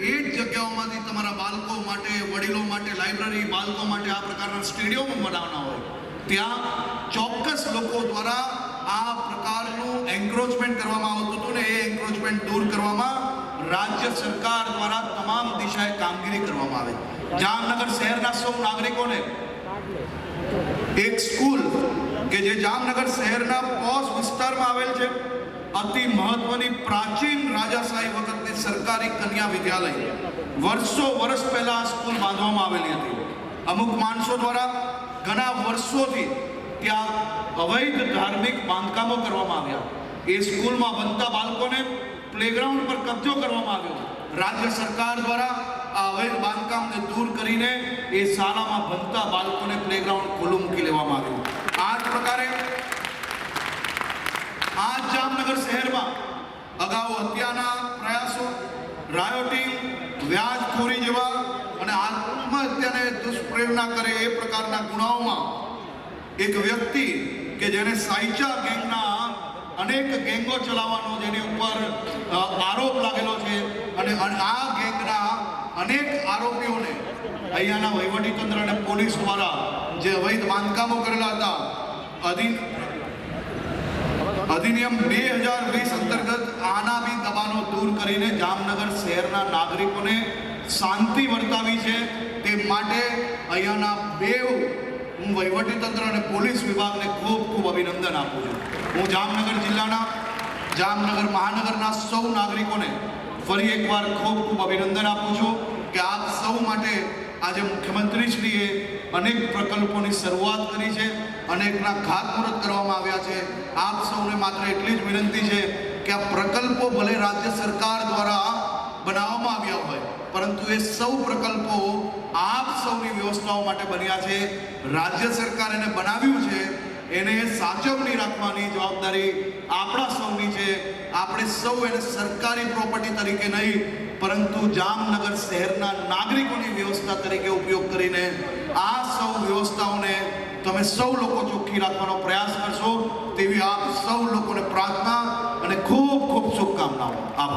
એ જ જગ્યાઓમાંથી તમારા બાળકો માટે, વડીલો માટે, લાઇબ્રેરી બાળકો માટે આ પ્રકારના સ્ટેડિયમો બનાવવાના હોય. ત્યાં ચોક્કસ લોકો દ્વારા આ પ્રકારનું એન્ક્રોચમેન્ટ કરવામાં આવતું હતું ને એ એન્ક્રોચમેન્ટ દૂર કરવામાં રાજ્ય સરકાર દ્વારા તમામ દિશાએ કામગીરી કરવામાં આવે. જામનગર શહેરના સૌ નાગરિકોને એક સ્કૂલ કે જે જામનગર શહેરના પોસ વિસ્તારમાં આવેલ છે અતિ મહત્વની પ્રાચીન રાજાશાહી વખતની સરકારી કન્યા વિદ્યાલય. વર્ષો વર્ષ પહેલા સ્કૂલ બાંધવામાં આવેલી હતી. અમુક માણસો દ્વારા ઘણા વર્ષોથી ત્યાં અવૈધ ધાર્મિક બાંધકામો કરવામાં આવ્યા. એ સ્કૂલમાં બનતા બાળકોને પ્લેગ્રાઉન્ડ પર કબજો કરવામાં આવ્યો. રાજ્ય સરકાર દ્વારા આ અવૈધ બાંધકામને દૂર કરીને એ શાળામાં ભણતા બાળકોને પ્લેગ્રાઉન્ડ ખુલ્લું મૂકી લેવામાં આવ્યું આ જ પ્રકારે આ જ જામનગર શહેરમાં અગાઉ હત્યાના પ્રયાસો રાયોટિંગ વ્યાજખોરી જેવા અને આત્મહત્યાને દુષ્પ્રેરણા કરે એ પ્રકારના ગુનાઓમાં એક વ્યક્તિ કે જેને સાયચા ગેંગના અનેક ગેંગો ચલાવવાનો જેની ઉપર આરોપ લાગેલો છે અને આ ગેંગના અનેક આરોપીઓને અહીંયાના વહીવટીતંત્ર અને પોલીસ દ્વારા જે અવૈધ બાંધકામો કરેલા હતા, અધીન, અધિનિયમ બે હજાર વીસ અંતર્ગત આના દબાણો દૂર કરીને જામનગર શહેરના નાગરિકોને શાંતિ વર્તાવી છે. તે માટે અહીંયાના બે હું વહીવટીતંત્ર અને પોલીસ વિભાગને ખૂબ ખૂબ અભિનંદન આપું છું. હું જામનગર જિલ્લાના, જામનગર મહાનગરના સૌ નાગરિકોને ફરી એકવાર ખૂબ ખૂબ અભિનંદન આપું છું કે આપ સૌ માટે આજે મુખ્યમંત્રીશ્રીએ અનેક પ્રકલ્પોની શરૂઆત કરી છે, અનેકના ખાતમુહૂર્ત કરવામાં આવ્યા છે. આપ સૌને માત્ર એટલી જ વિનંતી છે કે આ પ્રકલ્પો ભલે રાજ્ય સરકાર દ્વારા બનાવવામાં આવ્યા હોય, પરંતુ એ સૌ પ્રકલ્પો આપ સૌની વ્યવસ્થાઓ માટે બન્યા છે, રાજ્ય સરકાર એને બનાવ્યું છે, એને સાચવણી રાખવાની જવાબદારી આપણા સૌની છે. આપણે સૌ એને સરકારી પ્રોપર્ટી તરીકે નહીં, પરંતુ જામનગર શહેરના નાગરિકોની વ્યવસ્થા તરીકે ઉપયોગ કરીને આ સૌ વ્યવસ્થાઓને તમે સૌ લોકો ચોખ્ખી રાખવાનો પ્રયાસ કરશો તેવી આપ સૌ